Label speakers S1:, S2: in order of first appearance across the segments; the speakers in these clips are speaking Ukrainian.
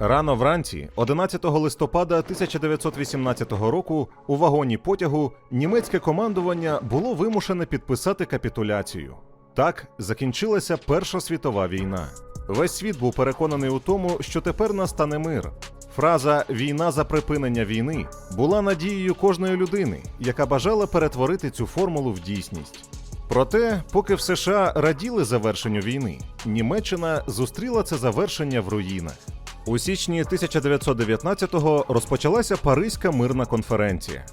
S1: Рано вранці, 11 листопада 1918 року, у вагоні потягу німецьке командування було вимушене підписати капітуляцію. Так закінчилася Перша світова війна. Весь світ був переконаний у тому, що тепер настане мир. Фраза Війна за припинення війни була надією кожної людини, яка бажала перетворити цю формулу в дійсність. Проте, поки в США раділи завершенню війни, Німеччина зустріла це завершення в руїнах. У січні 1919-го розпочалася Паризька мирна конференція.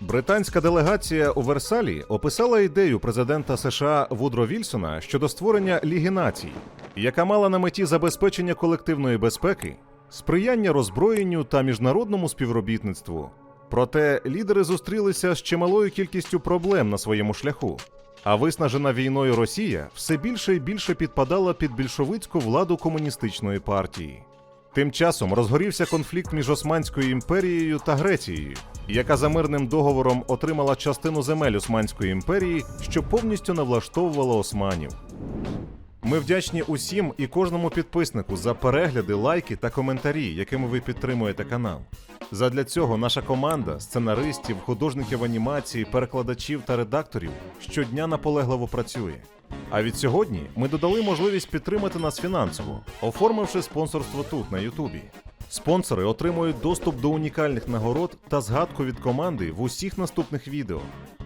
S1: Британська делегація у Версалі описала ідею президента США Вудро Вільсона щодо створення Ліги націй, яка мала на меті забезпечення колективної безпеки, сприяння роззброєнню та міжнародному співробітництву. Проте лідери зустрілися з чималою кількістю проблем на своєму шляху. А виснажена війною Росія все більше і більше підпадала під більшовицьку владу комуністичної партії. Тим часом розгорівся конфлікт між Османською імперією та Грецією, яка за мирним договором отримала частину земель Османської імперії, що повністю не влаштовувала османів. Ми вдячні усім і кожному підписнику за перегляди, лайки та коментарі, якими ви підтримуєте канал. Задля цього наша команда сценаристів, художників анімації, перекладачів та редакторів щодня наполегливо працює. А від сьогодні ми додали можливість підтримати нас фінансово, оформивши спонсорство тут, на Ютубі. Спонсори отримують доступ до унікальних нагород та згадку від команди в усіх наступних відео.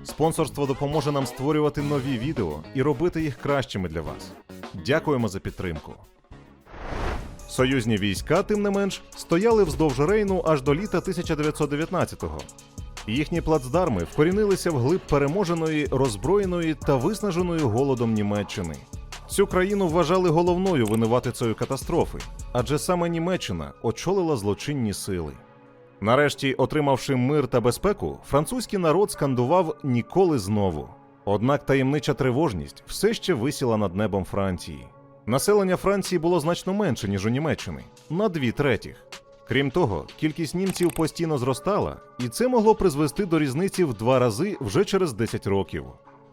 S1: Спонсорство допоможе нам створювати нові відео і робити їх кращими для вас. Дякуємо за підтримку. Союзні війська, тим не менш, стояли вздовж Рейну аж до літа 1919-го. Їхні плацдарми вкорінилися в глиб переможеної, роззброєної та виснаженої голодом Німеччини. Цю країну вважали головною винуватицею катастрофи, адже саме Німеччина очолила злочинні сили. Нарешті, отримавши мир та безпеку, французький народ скандував ніколи знову. Однак таємнича тривожність все ще висіла над небом Франції. Населення Франції було значно менше, ніж у Німеччини на дві третіх. Крім того, кількість німців постійно зростала, і це могло призвести до різниці в два рази вже через 10 років.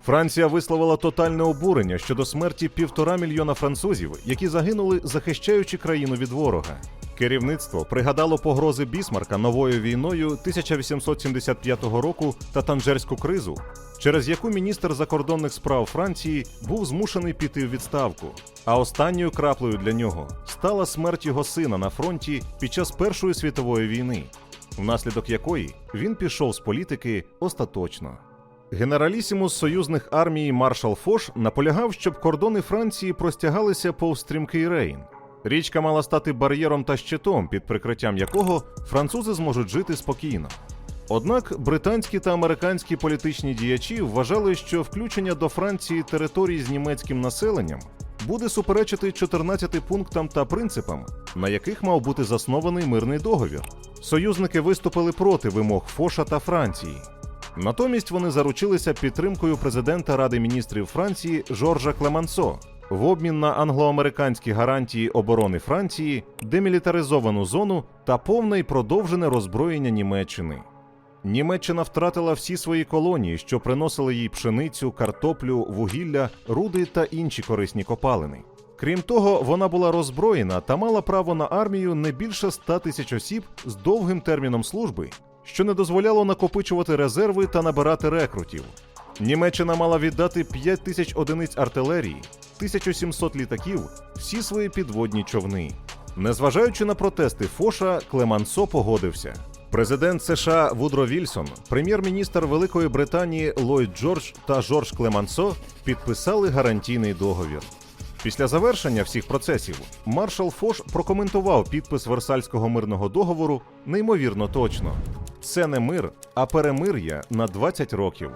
S1: Франція висловила тотальне обурення щодо смерті півтора мільйона французів, які загинули, захищаючи країну від ворога. Керівництво пригадало погрози Бісмарка новою війною 1875 року та Танжерську кризу, через яку міністр закордонних справ Франції був змушений піти в відставку. А останньою краплею для нього стала смерть його сина на фронті під час Першої світової війни, внаслідок якої він пішов з політики остаточно. Генералісімус союзних армій маршал Фош наполягав, щоб кордони Франції простягалися повз стрімкий Рейн. Річка мала стати бар'єром та щитом, під прикриттям якого французи зможуть жити спокійно. Однак британські та американські політичні діячі вважали, що включення до Франції територій з німецьким населенням буде суперечити 14 пунктам та принципам, на яких мав бути заснований мирний договір. Союзники виступили проти вимог Фоша та Франції. Натомість вони заручилися підтримкою президента Ради міністрів Франції Жоржа Клемансо в обмін на англо-американські гарантії оборони Франції, демілітаризовану зону та повне й продовжене роззброєння Німеччини. Німеччина втратила всі свої колонії, що приносили їй пшеницю, картоплю, вугілля, руди та інші корисні копалини. Крім того, вона була роззброєна та мала право на армію не більше 100 тисяч осіб з довгим терміном служби, що не дозволяло накопичувати резерви та набирати рекрутів. Німеччина мала віддати 5 тисяч одиниць артилерії, 1700 літаків, всі свої підводні човни. Незважаючи на протести Фоша, Клемансо погодився. Президент США Вудро Вільсон, прем'єр-міністр Великої Британії Ллойд Джордж та Жорж Клемансо підписали гарантійний договір. Після завершення всіх процесів маршал Фош прокоментував підпис Версальського мирного договору неймовірно точно. Це не мир, а перемир'я на 20 років.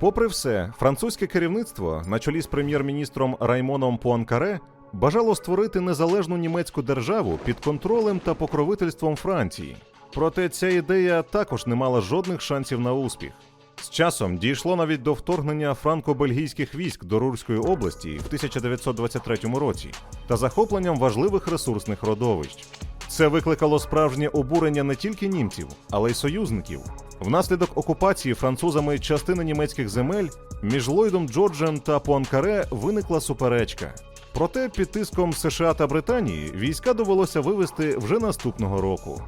S1: Попри все, французьке керівництво на чолі з прем'єр-міністром Раймоном Пуанкаре бажало створити незалежну німецьку державу під контролем та покровительством Франції. Проте ця ідея також не мала жодних шансів на успіх. З часом дійшло навіть до вторгнення франко-бельгійських військ до Рурської області в 1923 році та захопленням важливих ресурсних родовищ. Це викликало справжнє обурення не тільки німців, але й союзників. Внаслідок окупації французами частини німецьких земель між Ллойдом Джорджем та Пуанкаре виникла суперечка. Проте під тиском США та Британії війська довелося вивести вже наступного року.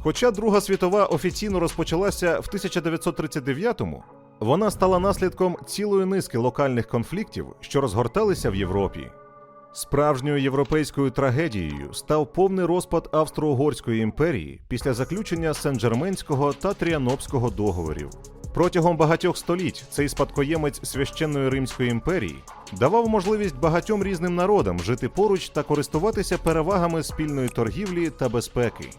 S1: Хоча Друга світова офіційно розпочалася в 1939-му, вона стала наслідком цілої низки локальних конфліктів, що розгорталися в Європі. Справжньою європейською трагедією став повний розпад Австро-Угорської імперії після заключення Сен-Джерменського та Тріанопського договорів. Протягом багатьох століть цей спадкоємець священної Римської імперії давав можливість багатьом різним народам жити поруч та користуватися перевагами спільної торгівлі та безпеки.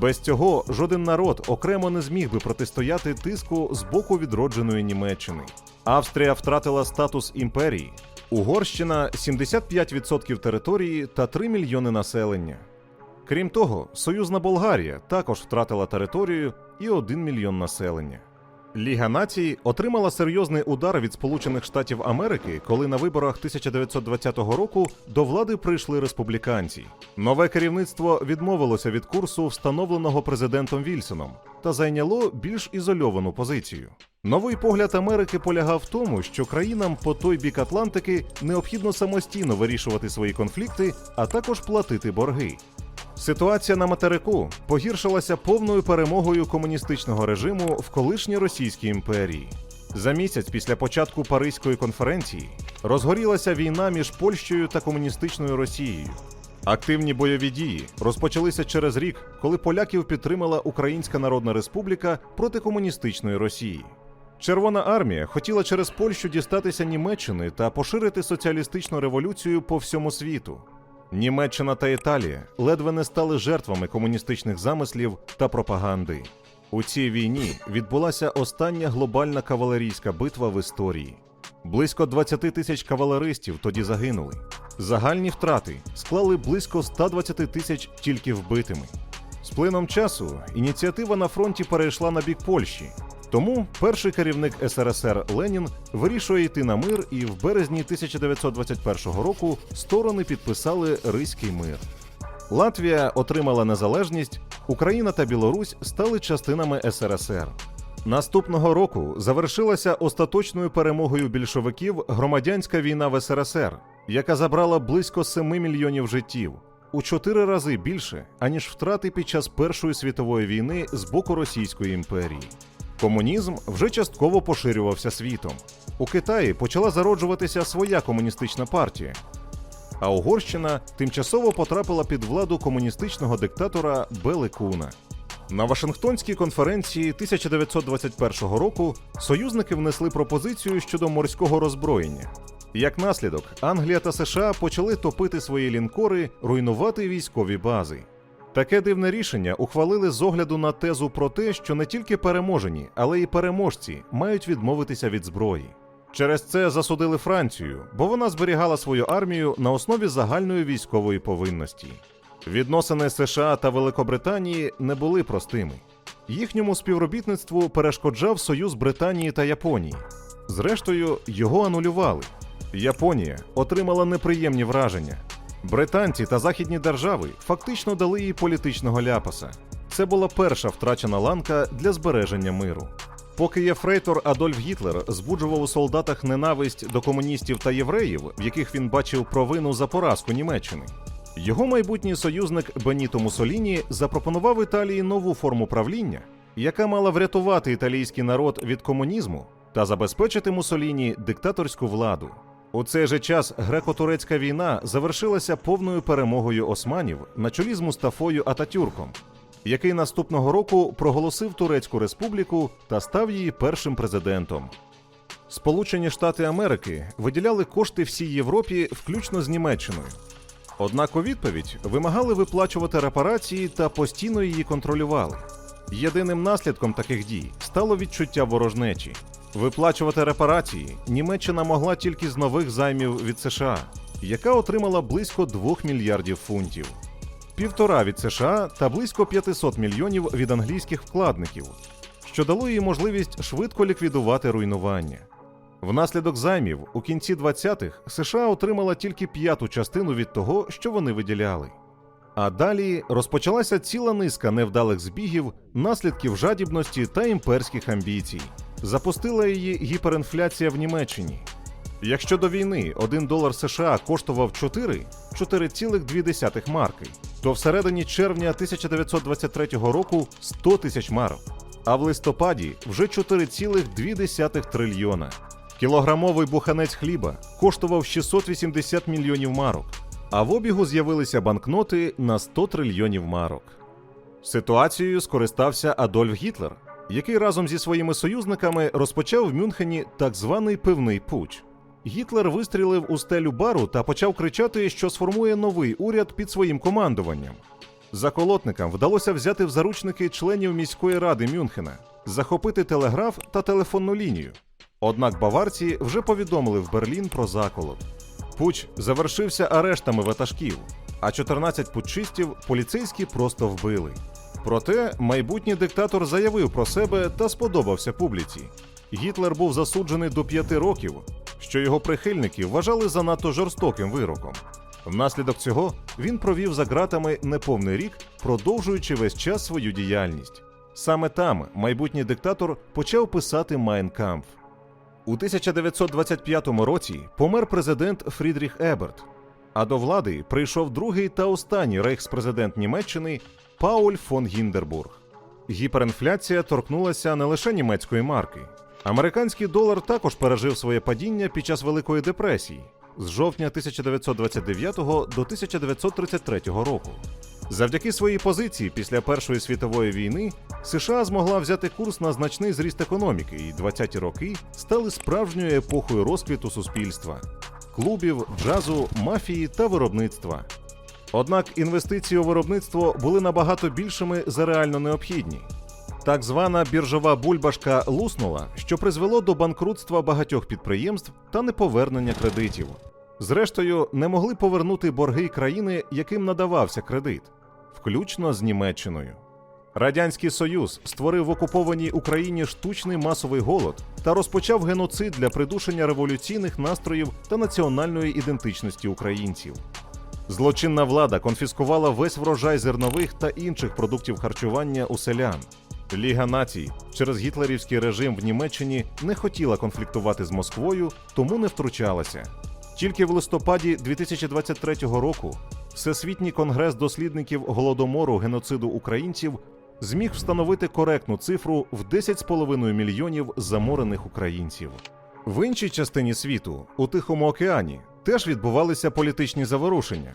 S1: Без цього жоден народ окремо не зміг би протистояти тиску з боку відродженої Німеччини. Австрія втратила статус імперії, Угорщина 75% території та 3 мільйони населення. Крім того, союзна Болгарія також втратила територію і 1 мільйон населення. Ліга націй отримала серйозний удар від Сполучених Штатів Америки, коли на виборах 1920 року до влади прийшли республіканці. Нове керівництво відмовилося від курсу, встановленого президентом Вільсоном, та зайняло більш ізольовану позицію. Новий погляд Америки полягав в тому, що країнам по той бік Атлантики необхідно самостійно вирішувати свої конфлікти, а також платити борги. Ситуація на материку погіршилася повною перемогою комуністичного режиму в колишній Російській імперії. За місяць після початку Паризької конференції розгорілася війна між Польщею та комуністичною Росією. Активні бойові дії розпочалися через рік, коли поляків підтримала Українська Народна Республіка проти комуністичної Росії. Червона армія хотіла через Польщу дістатися Німеччини та поширити соціалістичну революцію по всьому світу. Німеччина та Італія ледве не стали жертвами комуністичних замислів та пропаганди. У цій війні відбулася остання глобальна кавалерійська битва в історії. Близько 20 тисяч кавалеристів тоді загинули. Загальні втрати склали близько 120 тисяч тільки вбитими. З плином часу ініціатива на фронті перейшла на бік Польщі. Тому перший керівник СРСР Ленін вирішує йти на мир, і в березні 1921 року сторони підписали Ризький мир. Латвія отримала незалежність, Україна та Білорусь стали частинами СРСР. Наступного року завершилася остаточною перемогою більшовиків громадянська війна в СРСР, яка забрала близько 7 мільйонів життів у чотири рази більше, аніж втрати під час Першої світової війни з боку Російської імперії. Комунізм вже частково поширювався світом. У Китаї почала зароджуватися своя комуністична партія, а Угорщина тимчасово потрапила під владу комуністичного диктатора Бели Куна. На Вашингтонській конференції 1921 року союзники внесли пропозицію щодо морського роззброєння. Як наслідок, Англія та США почали топити свої лінкори, руйнувати військові бази. Таке дивне рішення ухвалили з огляду на тезу про те, що не тільки переможені, але й переможці мають відмовитися від зброї. Через це засудили Францію, бо вона зберігала свою армію на основі загальної військової повинності. Відносини США та Великобританії не були простими. Їхньому співробітництву перешкоджав союз Британії та Японії. Зрештою, його анулювали. Японія отримала неприємні враження. Британці та західні держави фактично дали їй політичного ляпаса. Це була перша втрачена ланка для збереження миру. Поки єфрейтор Адольф Гітлер збуджував у солдатах ненависть до комуністів та євреїв, в яких він бачив провину за поразку Німеччини, його майбутній союзник Беніто Муссоліні запропонував Італії нову форму правління, яка мала врятувати італійський народ від комунізму та забезпечити Муссоліні диктаторську владу. У цей же час греко-турецька війна завершилася повною перемогою османів на чолі з Мустафою Ататюрком, який наступного року проголосив Турецьку республіку та став її першим президентом. Сполучені Штати Америки виділяли кошти всій Європі, включно з Німеччиною. Однак у відповідь вимагали виплачувати репарації та постійно її контролювали. Єдиним наслідком таких дій стало відчуття ворожнечі. Виплачувати репарації Німеччина могла тільки з нових займів від США, яка отримала близько 2 мільярдів фунтів, півтора від США та близько 500 мільйонів від англійських вкладників, що дало їй можливість швидко ліквідувати руйнування. Внаслідок займів у кінці 20-х США отримала тільки п'яту частину від того, що вони виділяли. А далі розпочалася ціла низка невдалих збігів, наслідків жадібності та імперських амбіцій. Запустила її гіперінфляція в Німеччині. Якщо до війни 1 долар США коштував 4 4,2 марки, то всередині червня 1923 року 100 тисяч марок, а в листопаді вже 4,2 трильйона. Кілограмовий буханець хліба коштував 680 мільйонів марок, а в обігу з'явилися банкноти на 100 трильйонів марок. Ситуацією скористався Адольф Гітлер, який разом зі своїми союзниками розпочав в Мюнхені так званий пивний пуч. Гітлер вистрілив у стелю бару та почав кричати, що сформує новий уряд під своїм командуванням. Заколотникам вдалося взяти в заручники членів міської ради Мюнхена, захопити телеграф та телефонну лінію. Однак баварці вже повідомили в Берлін про заколот. Пуч завершився арештами ватажків, а 14 путчистів поліцейські просто вбили. Проте майбутній диктатор заявив про себе та сподобався публіці. Гітлер був засуджений до п'яти років, що його прихильники вважали занадто жорстоким вироком. Внаслідок цього він провів за ґратами неповний рік, продовжуючи весь час свою діяльність. Саме там майбутній диктатор почав писати Майн Кампф. У 1925 році помер президент Фрідріх Еберт, а до влади прийшов другий та останній рейхспрезидент Німеччини Пауль фон Гіндербург. Гіперінфляція торкнулася не лише німецької марки. Американський долар також пережив своє падіння під час Великої депресії з жовтня 1929 до 1933 року. Завдяки своїй позиції після Першої світової війни США змогла взяти курс на значний зріст економіки, і 20-ті роки стали справжньою епохою розквіту суспільства, клубів, джазу, мафії та виробництва. Однак інвестиції у виробництво були набагато більшими за реально необхідні. Так звана біржова бульбашка луснула, що призвело до банкрутства багатьох підприємств та неповернення кредитів. Зрештою, не могли повернути борги країни, яким надавався кредит, включно з Німеччиною. Радянський Союз створив в окупованій Україні штучний масовий голод та розпочав геноцид для придушення революційних настроїв та національної ідентичності українців. Злочинна влада конфіскувала весь врожай зернових та інших продуктів харчування у селян. Ліга націй через гітлерівський режим в Німеччині не хотіла конфліктувати з Москвою, тому не втручалася. Тільки в листопаді 2023 року Всесвітній конгрес дослідників голодомору геноциду українців зміг встановити коректну цифру в 10,5 мільйонів заморених українців. В іншій частині світу, у Тихому океані, теж відбувалися політичні заворушення.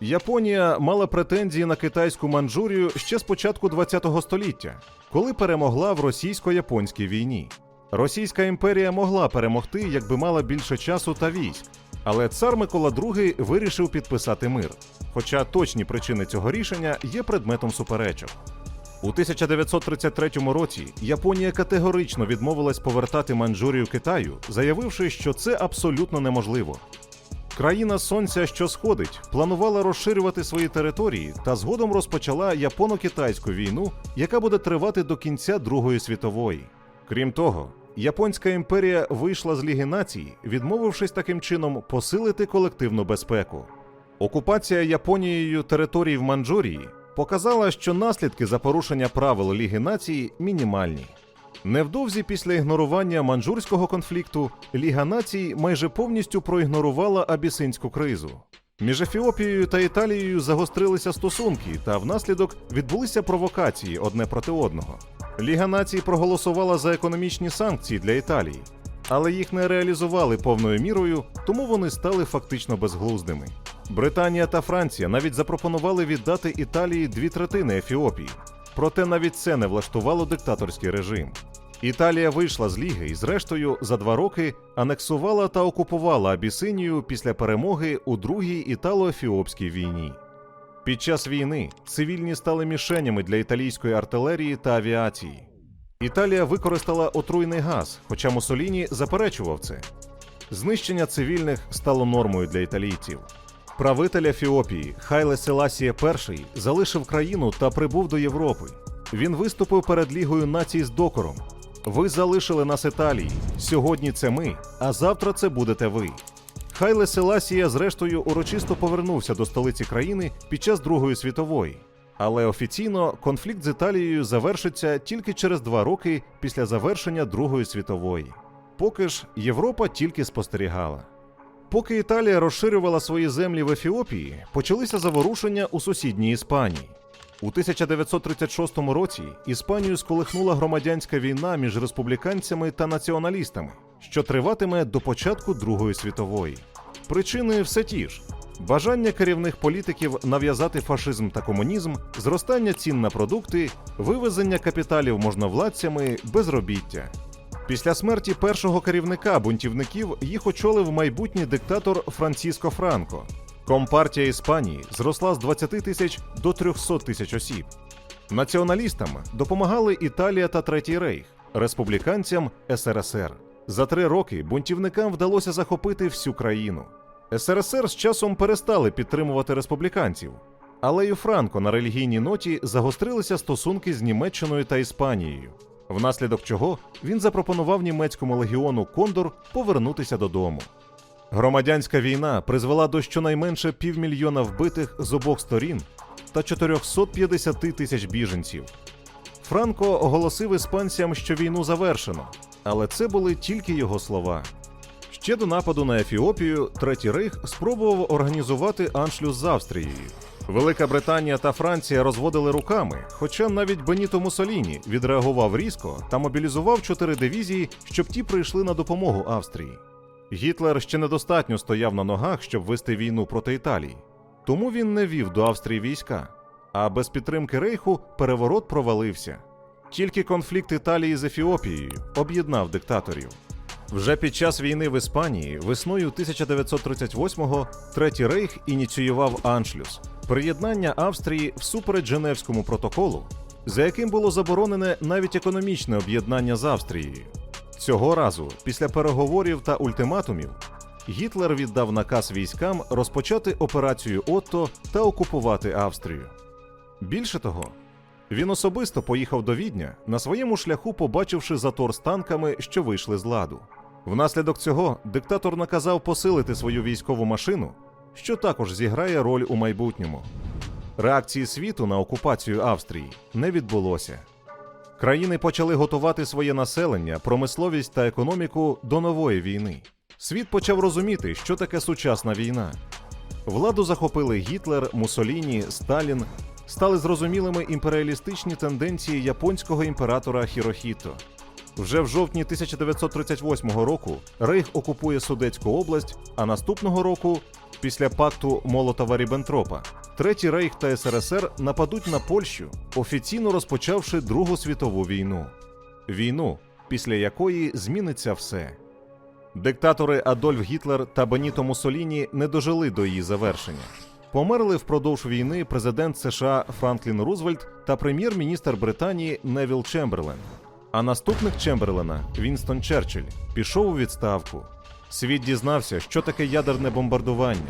S1: Японія мала претензії на китайську Манчжурію ще з початку ХХ століття, коли перемогла в російсько-японській війні. Російська імперія могла перемогти, якби мала більше часу та військ, але цар Микола II вирішив підписати мир. Хоча точні причини цього рішення є предметом суперечок. У 1933 році Японія категорично відмовилась повертати Манчжурію Китаю, заявивши, що це абсолютно неможливо. Країна сонця, що сходить, планувала розширювати свої території та згодом розпочала японо-китайську війну, яка буде тривати до кінця Другої світової. Крім того, Японська імперія вийшла з Ліги націй, відмовившись таким чином посилити колективну безпеку. Окупація Японією територій в Манчжурії показала, що наслідки за порушення правил Ліги націй мінімальні. Невдовзі після ігнорування манджурського конфлікту Ліга націй майже повністю проігнорувала абісинську кризу. Між Ефіопією та Італією загострилися стосунки, та внаслідок відбулися провокації одне проти одного. Ліга націй проголосувала за економічні санкції для Італії, але їх не реалізували повною мірою, тому вони стали фактично безглуздими. Британія та Франція навіть запропонували віддати Італії дві третини Ефіопії. Проте навіть це не влаштувало диктаторський режим. Італія вийшла з ліги і, зрештою, за два роки анексувала та окупувала Абісинію після перемоги у другій італо-ефіопській війні. Під час війни цивільні стали мішенями для італійської артилерії та авіації. Італія використала отруйний газ, хоча Мусоліні заперечував це. Знищення цивільних стало нормою для італійців. Правитель Ефіопії Хайле Селасія І залишив країну та прибув до Європи. Він виступив перед Лігою націй з докором. Ви залишили нас Італії. Сьогодні це ми, а завтра це будете ви. Хайле Селасія, зрештою, урочисто повернувся до столиці країни під час Другої світової. Але офіційно конфлікт з Італією завершиться тільки через два роки після завершення Другої світової. Поки ж Європа тільки спостерігала. Поки Італія розширювала свої землі в Ефіопії, почалися заворушення у сусідній Іспанії. У 1936 році Іспанію сколихнула громадянська війна між республіканцями та націоналістами, що триватиме до початку Другої світової. Причини все ті ж: бажання керівних політиків нав'язати фашизм та комунізм, зростання цін на продукти, вивезення капіталів можновладцями, безробіття. Після смерті першого керівника бунтівників їх очолив майбутній диктатор Франциско Франко. Компартія Іспанії зросла з 20 тисяч до 300 тисяч осіб. Націоналістам допомагали Італія та Третій Рейх, республіканцям СРСР. За три роки бунтівникам вдалося захопити всю країну. СРСР з часом перестали підтримувати республіканців, але і Франко на релігійній ноті загострилися стосунки з Німеччиною та Іспанією, внаслідок чого він запропонував німецькому легіону Кондор повернутися додому. Громадянська війна призвела до щонайменше півмільйона вбитих з обох сторін та 450 тисяч біженців. Франко оголосив іспанцям, що війну завершено, але це були тільки його слова. Ще до нападу на Ефіопію Третій Рейх спробував організувати аншлюс з Австрією. Велика Британія та Франція розводили руками, хоча навіть Беніто Муссоліні відреагував різко та мобілізував чотири дивізії, щоб ті прийшли на допомогу Австрії. Гітлер ще недостатньо стояв на ногах, щоб вести війну проти Італії, тому він не вів до Австрії війська. А без підтримки Рейху переворот провалився. Тільки конфлікт Італії з Ефіопією об'єднав диктаторів. Вже під час війни в Іспанії весною 1938-го Третій Рейх ініціював Аншлюс приєднання Австрії всупереч Женевському протоколу, за яким було заборонене навіть економічне об'єднання з Австрією. Цього разу, після переговорів та ультиматумів, Гітлер віддав наказ військам розпочати операцію Отто та окупувати Австрію. Більше того, він особисто поїхав до Відня, на своєму шляху побачивши затор з танками, що вийшли з ладу. Внаслідок цього диктатор наказав посилити свою військову машину, що також зіграє роль у майбутньому. Реакції світу на окупацію Австрії не відбулося. Країни почали готувати своє населення, промисловість та економіку до нової війни. Світ почав розуміти, що таке сучасна війна. Владу захопили Гітлер, Муссоліні, Сталін. Стали зрозумілими імперіалістичні тенденції японського імператора Хірохіто. Вже в жовтні 1938 року Рейх окупує Судецьку область, а наступного року, після пакту Молотова Ріббентропа, Третій Рейх та СРСР нападуть на Польщу, офіційно розпочавши Другу світову війну. Війну, після якої зміниться все. Диктатори Адольф Гітлер та Беніто Муссоліні не дожили до її завершення. Померли впродовж війни президент США Франклін Рузвельт та прем'єр-міністр Британії Невіл Чемберлен. А наступник Чемберлена, Вінстон Черчилль, пішов у відставку. Світ дізнався, що таке ядерне бомбардування.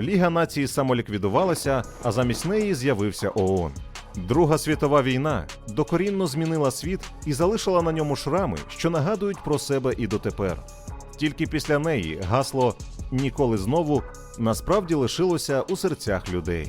S1: Ліга націй самоліквідувалася, а замість неї з'явився ООН. Друга світова війна докорінно змінила світ і залишила на ньому шрами, що нагадують про себе і дотепер. Тільки після неї гасло ніколи знову насправді лишилося у серцях людей.